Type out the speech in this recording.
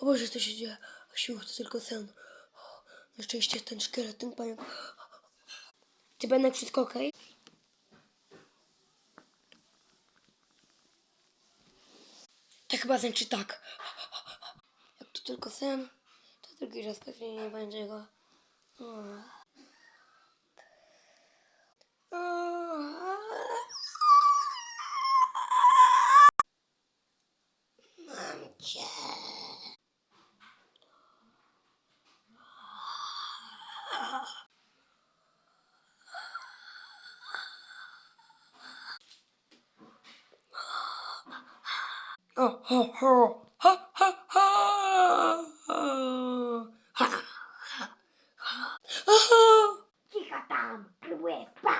O Boże, co się dzieje? Sił, to tylko sen. Na szczęście ten szkielet, ten pająk. Czy będę wszystko okej? To chyba znaczy tak. Jak to tylko sen, to drugi raz pewnie nie będzie go. Punch. Oh, oh, oh. Ha, ha, ha. Ha, ha, ha. Cicho tam, pływa.